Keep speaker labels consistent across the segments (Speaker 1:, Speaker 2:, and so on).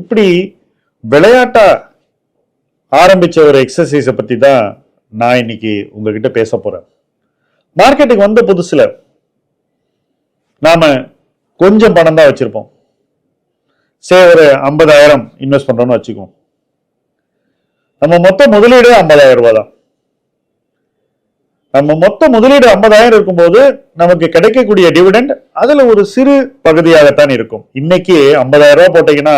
Speaker 1: இப்படி விளையாட்டா ஆரம்பிச்ச ஒரு எக்ஸசைஸை பத்தி தான் நான் இன்னைக்கு உங்ககிட்ட பேச போறேன். மார்க்கெட்டுக்கு வந்த புதுசுல நாம கொஞ்சம் பணம் தான் வச்சிருப்போம். சே ஒரு ஐம்பதாயிரம் இன்வெஸ்ட் பண்றோம்னு வச்சுக்குவோம். நம்ம மொத்த முதலீடு ஐம்பதாயிரம் ரூபாய் தான். நம்ம மொத்த முதலீடு ஐம்பதாயிரம் இருக்கும்போது நமக்கு கிடைக்கக்கூடிய டிவிடெண்ட் அதுல ஒரு சிறு பகுதியாகத்தான் இருக்கும். இன்னைக்கு ஐம்பதாயிரம் ரூபாய் போட்டீங்கன்னா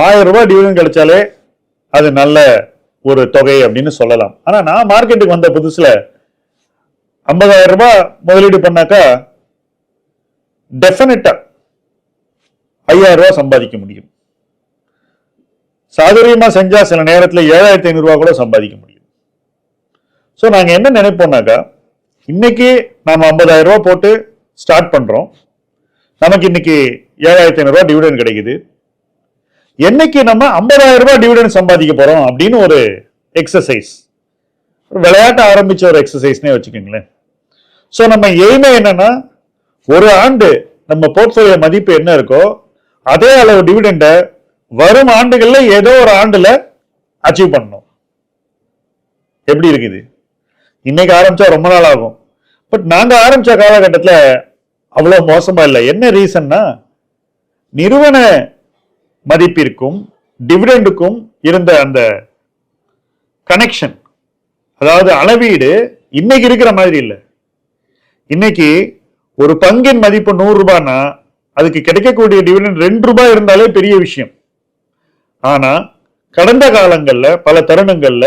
Speaker 1: ஆயிரம் ரூபாய் டிவிடன் கிடைச்சாலே அது நல்ல ஒரு தொகை அப்படின்னு சொல்லலாம். ஆனா நான் மார்க்கெட்டுக்கு வந்த புதுசுல ஐம்பதாயிரம் ரூபாய் முதலீடு பண்ணாக்கா டெஃபினட்டா ஐயாயிரம் ரூபாய் சம்பாதிக்க முடியும். சாதுரியமா செஞ்சா சில நேரத்தில் ஏழாயிரத்தி ஐநூறு கூட சம்பாதிக்க முடியும். ஸோ நாங்கள் என்ன நினைப்போம்னாக்கா இன்னைக்கு நாம் ஐம்பதாயிரம் ரூபா போட்டு ஸ்டார்ட் பண்றோம். நமக்கு இன்னைக்கு ஏழாயிரத்தி ஐநூறுரூவா டிவிடன் கிடைக்குது. என்னைக்கு நம்ம ஐம்பதாயிரம் ரூபாய் டிவிடெண்ட் சம்பாதிக்க போறோம் அப்படின்னு ஒரு எக்ஸசைஸ் விளையாட்ட ஆரம்பிச்ச ஒரு எக்ஸசைஸ்னே வச்சுக்கோங்களேன். ஸோ நம்ம எய்மே என்னன்னா ஒரு ஆண்டு நம்ம போர்ட்ஃபோலியோ மதிப்பு என்ன இருக்கோ அதே அளவு டிவிடெண்டை வரும் ஆண்டுகளில் ஏதோ ஒரு ஆண்டுல அச்சீவ் பண்ணணும். எப்படி இருக்குது? இன்னைக்கு ஆரம்பிச்சா ரொம்ப நாள் ஆகும். பட் நாங்க ஆரம்பிச்ச காலகட்டத்தில் அவ்வளோ மோசமா இல்லை. என்ன ரீசன்னா நிறுவன மதிப்பிற்கும் டிவிடெண்டுக்கும் இருந்த அந்த கனெக்ஷன் அதாவது அளவீடு இன்னைக்கு இருக்கிற மாதிரி இல்லை. இன்னைக்கு ஒரு பங்கின் மதிப்பு நூறு ரூபாய்னா அதுக்கு கிடைக்கக்கூடிய டிவிடெண்ட் ரெண்டு ரூபாய் இருந்தாலே பெரிய விஷயம். ஆனா கடந்த காலங்கள்ல பல தருணங்கள்ல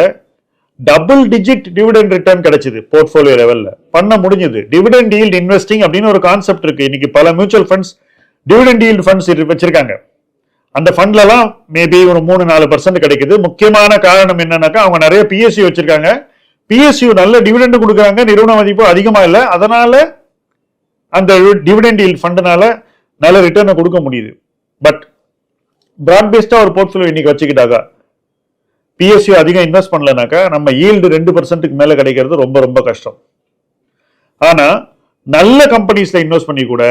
Speaker 1: டபுள் டிஜிட் டிவிடெண்ட் ரிட்டர்ன் கிடைச்சது போர்ட்ஃபோலியோ லெவல்ல பண்ண முடிஞ்சது. டிவிடெண்ட் ஈல்ட் இன்வெஸ்டிங் அப்படின்னு ஒரு கான்செப்ட் இருக்கு. இன்னைக்கு பல mutual funds dividend yield funds வச்சிருக்காங்க. அந்த ஃபண்ட்லலாம் மேபி ஒரு மூணு நாலு பர்சன்ட் கிடைக்குது. முக்கியமான காரணம் என்னன்னாக்கா அவங்க நிறைய பிஎஸ்சி வச்சிருக்காங்க. பிஎஸ்சி நல்ல டிவிடெண்ட் கொடுக்குறாங்க. நிறுவன மதிப்பு அதிகமா இல்லை. அதனால அந்த டிவிடெண்ட் ஈல்ட் ஃபண்டுனால நல்ல ரிட்டர்னை கொடுக்க முடியுது. பட் பிராட் பேஸ்டா ஒரு போர்ட்ஃபோலியோ இன்னைக்கு வச்சுக்கிட்டாக்கா பிஎஸ்சி அதிகம் இன்வெஸ்ட் பண்ணலனாக்கா நம்ம ஈல்டு ரெண்டு பர்சன்ட்டுக்கு மேல கிடைக்கிறது ரொம்ப ரொம்ப கஷ்டம். ஆனா நல்ல கம்பெனிஸ்ல இன்வெஸ்ட் பண்ணி கூட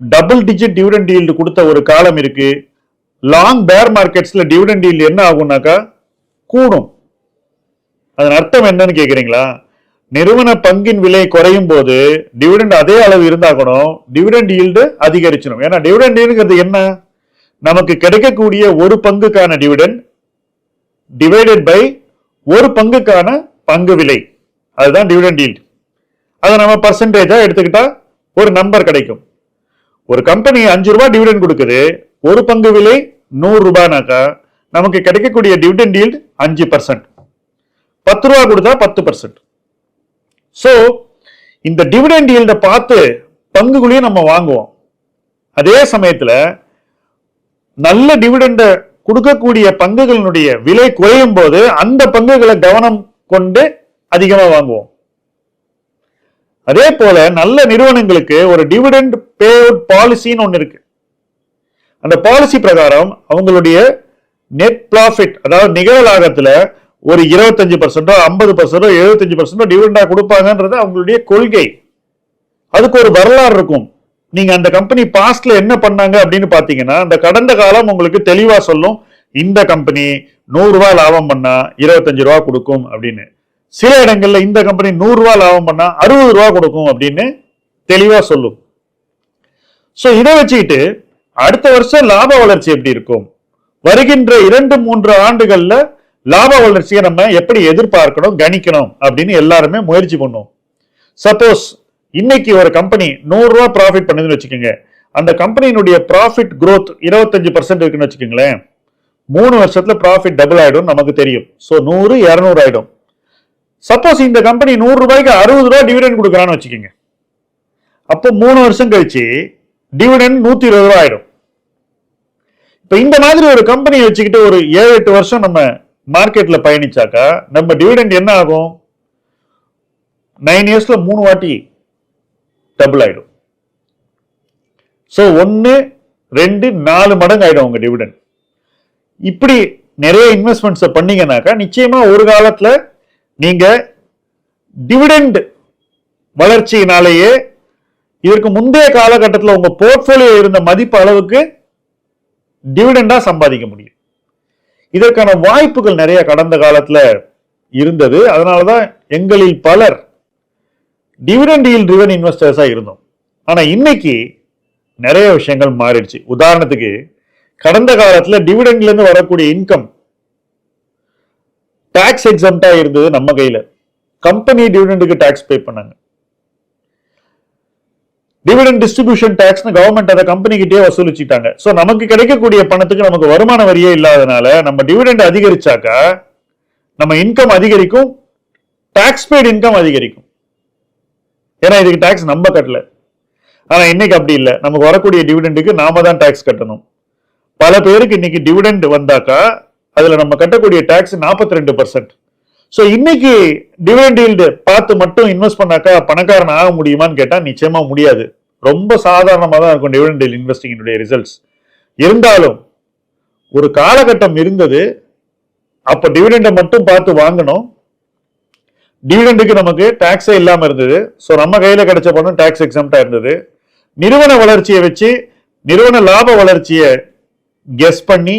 Speaker 1: டபுள் டிஜிட் டிவிடெண்ட் ஈல்டு கொடுத்த ஒரு காலம் இருக்குது லாங் பேர் மார்க்கெட்ஸ்ல டிவிடன் டீல் என்ன ஆகும்னாக்கா கூடும். அதன் அர்த்தம் என்னன்னு கேக்குறீங்களா? நிறுவன பங்கின் விலை குறையும் போது டிவிடெண்ட் அதே அளவு இருந்தா கூட டிவிடெண்ட் ஈல்டு அதிகரிச்சிடும். ஏன்னா டிவிடெண்ட் ஈல்டுங்கிறது என்ன? நமக்கு கிடைக்கக்கூடிய ஒரு பங்குக்கான டிவிடெண்ட் டிவைடட் பை ஒரு பங்குக்கான பங்கு விலை. அதுதான் டிவிடெண்ட் ஈல்டு அதை நம்ம பர்சன்டேஜா எடுத்துக்கிட்டா ஒரு நம்பர் கிடைக்கும். ஒரு கம்பெனி அஞ்சு ரூபாய் டிவிடெண்ட் கொடுக்குது ஒரு பங்கு விலை நூறு ரூபாய்னாக்கா நமக்கு கிடைக்கக்கூடிய டிவிடெண்ட் ஈல்டு அஞ்சு பர்சன்ட் பத்து ரூபா கொடுத்தா பத்து பர்சன்ட் ஸோ இந்த டிவிடெண்ட் ஈல்ட பார்த்து பங்குகளையும் நம்ம வாங்குவோம். அதே சமயத்தில் நல்ல டிவிடெண்டை கொடுக்கக்கூடிய பங்குகளினுடைய விலை குறையும் போது அந்த பங்குகளை கவனம் கொண்டு அதிகமாக வாங்குவோம். அதே போல நல்ல நிறுவனங்களுக்கு ஒரு டிவிடெண்ட் பே அவுட் பாலிசின்னு ஒன்று இருக்கு. அந்த பாலிசி பிரகாரம் அவங்களுடைய நெட் ப்ராஃபிட் அதாவது நிகழலாகத்துல ஒரு இருபத்தஞ்சு பர்சன்டோ ஐம்பது பர்சன்டோ எழுபத்தஞ்சு பர்சன்டோ டிவிடெண்டாக கொடுப்பாங்கன்றது அவங்களுடைய கொள்கை. அதுக்கு ஒரு வரலாறு இருக்கும். நீங்கள் அந்த கம்பெனி பாஸ்ட்ல என்ன பண்ணாங்க அப்படின்னு பார்த்தீங்கன்னா அந்த கடந்த காலம் உங்களுக்கு தெளிவாக சொல்லும். இந்த கம்பெனி நூறுரூவா லாபம் பண்ணா இருபத்தஞ்சு ரூபா கொடுக்கும் அப்படின்னு. சில இடங்கள்ல இந்த கம்பெனி நூறுரூவா லாபம் பண்ணா அறுபது ரூபா கொடுக்கும் அப்படின்னு தெளிவாக சொல்லும். ஸோ இதை வச்சுக்கிட்டு அடுத்த வருஷம் லாப வளர்ச்சி எப்படி இருக்கும்? வருகின்ற இரண்டு மூன்று ஆண்டுகள்ல லாப வளர்ச்சியை நம்ம எப்படி எதிர்பார்க்கணும் கணிக்கணும் அப்படின்னு எல்லாருமே முயற்சி பண்ணும். சப்போஸ் இன்னைக்கு ஒரு கம்பெனி நூறு ரூபா ப்ராஃபிட் பண்ணுதுன்னு வச்சுக்கோங்க. அந்த கம்பெனியினுடைய ப்ராஃபிட் க்ரோத் இருபத்தஞ்சு பர்சன்ட் இருக்குன்னு வச்சுக்கோங்களேன். மூணு வருஷத்துல ப்ராஃபிட் டபுள் ஆயிடும் நமக்கு தெரியும். ஸோ நூறு இரநூறு ஆயிடும். சப்போஸ் இந்த கம்பெனி நூறு ரூபாய்க்கு அறுபது ரூபாய் டிவிடெண்ட் கொடுக்குறான்னு வச்சுக்கோங்க. அப்போ மூணு வருஷம் கழிச்சு டிவிடெண்ட் நூத்தி இருபது ரூபாய் ஆயிடும் இப்ப இந்த மாதிரி ஒரு கம்பெனி வச்சுக்கிட்டு ஒரு ஏழு எட்டு வருஷம் நம்ம மார்க்கெட்ல பயணிச்சாக்கா நம்ம டிவிடெண்ட் என்ன ஆகும்? நைன் இயர்ஸ்ல மூணு வாட்டி டபுள் ஆயிடும். ஸோ ஒன்று ரெண்டு நாலு மடங்கு ஆயிடும் உங்க டிவிடெண்ட் இப்படி நிறைய இன்வெஸ்ட்மெண்ட்ஸை பண்ணீங்கன்னாக்கா நிச்சயமா ஒரு காலத்துல நீங்க டிவிடெண்ட் வளர்ச்சியினாலேயே இதற்கு முந்தைய காலகட்டத்தில் உங்க போர்ட்போலியோ இருந்த மதிப்பு அளவுக்கு டிவிடெண்டா சம்பாதிக்க முடியும். இதற்கான வாய்ப்புகள் நிறைய கடந்த காலத்துல இருந்தது. அதனாலதான் எங்களில் பலர் டிவிடெண்ட் yield driven இன்வெஸ்டர்ஸா இருந்தோம். ஆனா இன்னைக்கு நிறைய விஷயங்கள் மாறிடுச்சு. உதாரணத்துக்கு கடந்த காலத்துல டிவிடெண்ட்லேருந்து வரக்கூடிய இன்கம் டாக்ஸ் எக்ஸம்டா இருந்தது நம்ம கையில. கம்பெனி டிவிடெண்டுக்கு டாக்ஸ் பே பண்ணாங்க. டிவிடன் டிஸ்ட்ரிபியூஷன் டேக்ஸ் கவர்மெண்ட் அதை கம்பெனிக்கிட்டே வசூலிச்சுட்டாங்க. ஸோ நமக்கு கிடைக்கக்கூடிய பணத்துக்கு நமக்கு வருமான வரியே இல்லாதனால நம்ம டிவிடெண்ட் அதிகரிச்சாக்கா நம்ம இன்கம் அதிகரிக்கும் டாக்ஸ் பெய்டு இன்கம் அதிகரிக்கும். ஏன்னா இதுக்கு டாக்ஸ் நம்ம கட்டல. ஆனா இன்னைக்கு அப்படி இல்லை. நமக்கு வரக்கூடிய டிவிடெண்டுக்கு நாம தான் டாக்ஸ் கட்டணும். பல பேருக்கு இன்னைக்கு டிவிடெண்ட் வந்தாக்கா அதுல நம்ம கட்டக்கூடிய டாக்ஸ் 42% ரெண்டு பர்சன்ட் ஸோ இன்னைக்கு டிவிடெண்ட் ஈல்டு பார்த்து மட்டும் இன்வெஸ்ட் பண்ணாக்கா பணக்காரன் ஆக முடியுமான்னு கேட்டால் நிச்சயமாக முடியாது. ரொம்ப சாதாரணமாக தான் இருக்கும் டிவிடெண்ட் yield இன்வெஸ்டிங்கினுடைய ரிசல்ட்ஸ் இருந்தாலும் ஒரு காலகட்டம் இருந்தது அப்போ டிவிடெண்டை மட்டும் பார்த்து வாங்கணும். டிவிடெண்டுக்கு நமக்கு டேக்ஸே இல்லாமல் இருந்தது. ஸோ நம்ம கையில் கிடைச்ச பணம் டேக்ஸ் எக்ஸாம்டா இருந்தது. நிறுவன வளர்ச்சியை வச்சு நிறுவன லாப வளர்ச்சியை கெஸ் பண்ணி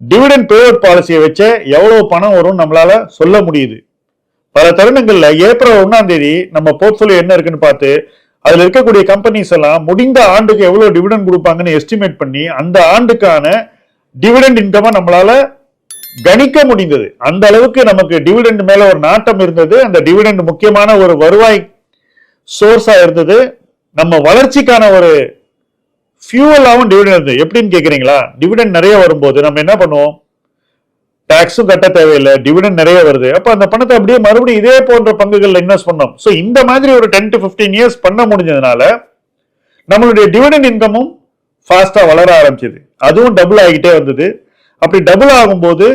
Speaker 1: டிவிடெண்ட் பே பாலிசியை வச்சு எவ்வளவு பணம் வரும் நம்மளால சொல்ல முடியுது. பல தருணங்கள்ல ஏப்ரல் ஒன்னாம் தேதி நம்ம போர்ட்ஃபோலியோ என்ன இருக்குன்னு பார்த்து அதுல இருக்கக்கூடிய கம்பெனிஸ் எல்லாம் முடிந்த ஆண்டுக்கு எவ்வளவு டிவிடெண்ட் கொடுப்பாங்கன்னு எஸ்டிமேட் பண்ணி அந்த ஆண்டுக்கான டிவிடெண்ட் இன்கமா நம்மளால கணிக்க முடிந்தது. அந்த அளவுக்கு நமக்கு டிவிடெண்ட் மேல ஒரு நாட்டம் இருந்தது. அந்த டிவிடெண்ட் முக்கியமான ஒரு வருவாய் சோர்ஸா இருந்தது. நம்ம வளர்ச்சிக்கான ஒரு ஃபியூவலாகவும் டிவிடெண்ட் இருந்தது எப்படின்னு கேட்குறீங்களா டிவிடெண்ட் நிறைய வரும்போது நம்ம என்ன பண்ணுவோம்? டேக்ஸும் கட்ட தேவையில்லை. டிவிடெண்ட் நிறைய வருது. அப்போ அந்த பணத்தை அப்படியே மறுபடியும் இதே போன்ற பங்குகளில் இன்வெஸ்ட் பண்ணோம். ஸோ இந்த மாதிரி ஒரு டென் டு ஃபிஃப்டீன் இயர்ஸ் பண்ண முடிஞ்சதுனால நம்மளுடைய டிவிடெண்ட் இன்கமும் ஃபாஸ்ட்டாக வளர ஆரம்பிச்சது. அதுவும் டபுள் ஆகிட்டே வந்தது. அப்படி டபுள் ஆகும்போது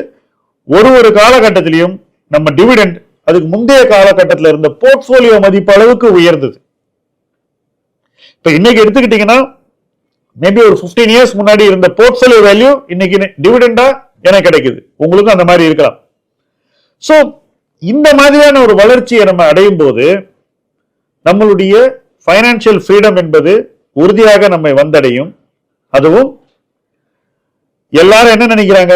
Speaker 1: ஒரு ஒரு காலகட்டத்திலையும் நம்ம டிவிடெண்ட் அதுக்கு முந்தைய காலகட்டத்தில் இருந்த போர்ட்ஃபோலியோ மதிப்பு அளவுக்கு உயர்ந்தது. இப்போ இன்னைக்கு எடுத்துக்கிட்டீங்கன்னா மேபி ஒரு 15 இயர்ஸ் முன்னாடி இருந்த போர்ட்ஃபோலியோ வேல்யூ இன்னைக்கு டிவிடெண்டா எனக்கு கிடைக்குது. உங்களுக்கும் அந்த மாதிரி இருக்கலாம். ஸோ இந்த மாதிரியான ஒரு வளர்ச்சியை நம்ம அடையும் போது நம்மளுடைய ஃபைனான்சியல் ஃப்ரீடம் என்பது உறுதியாக நம்மை வந்தடையும். அதுவும் எல்லாரும் என்ன நினைக்கிறாங்க?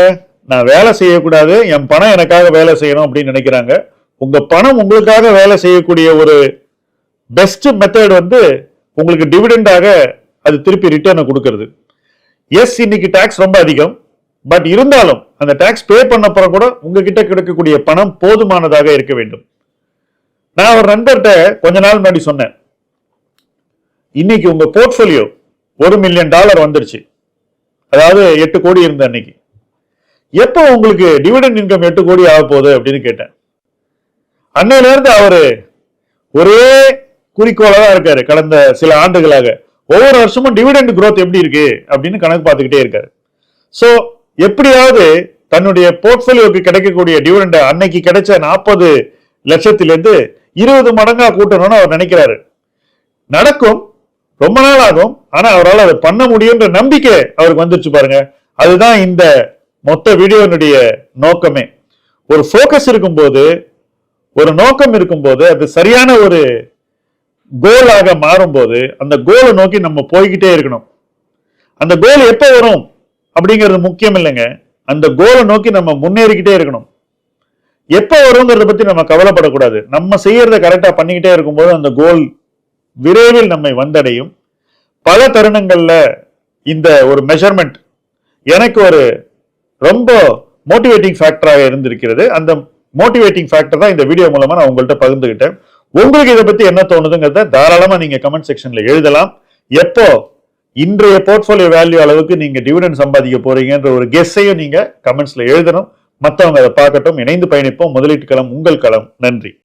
Speaker 1: நான் வேலை செய்யக்கூடாது என் பணம் எனக்காக வேலை செய்யணும் அப்படின்னு நினைக்கிறாங்க. உங்க பணம் உங்களுக்காக வேலை செய்யக்கூடிய ஒரு பெஸ்ட் மெத்தட் வந்து உங்களுக்கு டிவிடெண்டாக அது திருப்பி ரிட்டர்னை கொடுக்கறது. எஸ் இன்னைக்கு டேக்ஸ் ரொம்ப அதிகம். பட் இருந்தாலும் அந்த டேக்ஸ் பே பண்ண அப்புறம் கூட உங்ககிட்ட கிடைக்கக்கூடிய பணம் போதுமானதாக இருக்க வேண்டும். நான் ஒரு நண்பர்கிட்ட கொஞ்ச நாள் முன்னாடி சொன்னேன். இன்னைக்கு உங்க போர்ட்ஃபோலியோ ஒரு மில்லியன் டாலர் வந்துருச்சு. அதாவது எட்டு கோடி இருந்த அன்னைக்கு. எப்போ உங்களுக்கு டிவிடெண்ட் இன்கம் எட்டு கோடி ஆக போகுது அப்படின்னு கேட்டேன். அன்னையிலேருந்து அவரு ஒரே குறிக்கோளாக தான் இருக்காரு. கடந்த சில ஆண்டுகளாக. ஒவ்வொரு வருஷமும் டிவிடெண்ட் குரோத் எப்படி இருக்கு அப்படின்னு கணக்கு பார்த்துக்கிட்டே இருக்காரு. ஸோ எப்படியாவது தன்னுடைய போர்ட்ஃபோலியோக்கு கிடைக்கக்கூடிய டிவிடெண்ட் அன்னைக்கு கிடைச்ச நாற்பது லட்சத்திலிருந்து இருபது மடங்கா கூட்டணும்னு அவர் நினைக்கிறாரு. நடக்கும் ரொம்ப நாள் ஆகும் ஆனா அவரால் அதை பண்ண முடியுன்ற நம்பிக்கை அவருக்கு வந்துருச்சு பாருங்க. அதுதான் இந்த மொத்த வீடியோனுடைய நோக்கமே. ஒரு ஃபோக்கஸ் இருக்கும்போது ஒரு நோக்கம் இருக்கும்போது அது சரியான ஒரு கோலாக மாறும்போது அந்த கோலை நோக்கி நம்ம போய்கிட்டே இருக்கணும். அந்த கோல் எப்போ வரும் அப்படிங்கிறது முக்கியம் இல்லைங்க. அந்த கோலை நோக்கி நம்ம முன்னேறிக்கிட்டே இருக்கணும். எப்போ வருங்கிறத பத்தி நம்ம கவலைப்படக்கூடாது. நம்ம செய்யறத கரெக்டாக பண்ணிக்கிட்டே இருக்கும்போது அந்த கோல் விரைவில் நம்மை வந்தடையும். பல தருணங்களில் இந்த ஒரு மெஷர்மெண்ட் எனக்கு ஒரு ரொம்ப மோட்டிவேட்டிங் ஃபேக்டராக இருந்திருக்கிறது. அந்த மோட்டிவேட்டிங் ஃபேக்டர் தான் இந்த வீடியோ மூலமாக நான் உங்கள்கிட்ட பகிர்ந்துக்கிட்டேன் உங்களுக்கு இதை பத்தி என்ன தோணுதுங்கிறத தாராளமா நீங்க கமெண்ட் செக்ஷன்ல எழுதலாம். எப்போ? இன்றைய போர்ட்ஃபோலியோ வேல்யூ அளவுக்கு நீங்க டிவிடன் சம்பாதிக்க போறீங்கன்ற ஒரு கெஸ்ஸையும் நீங்க கமெண்ட்ஸ்ல எழுதணும். மற்றவங்க அதை பார்க்கட்டும். இணைந்து பயணிப்போம். முதலீட்டு களம் உங்கள் களம். நன்றி.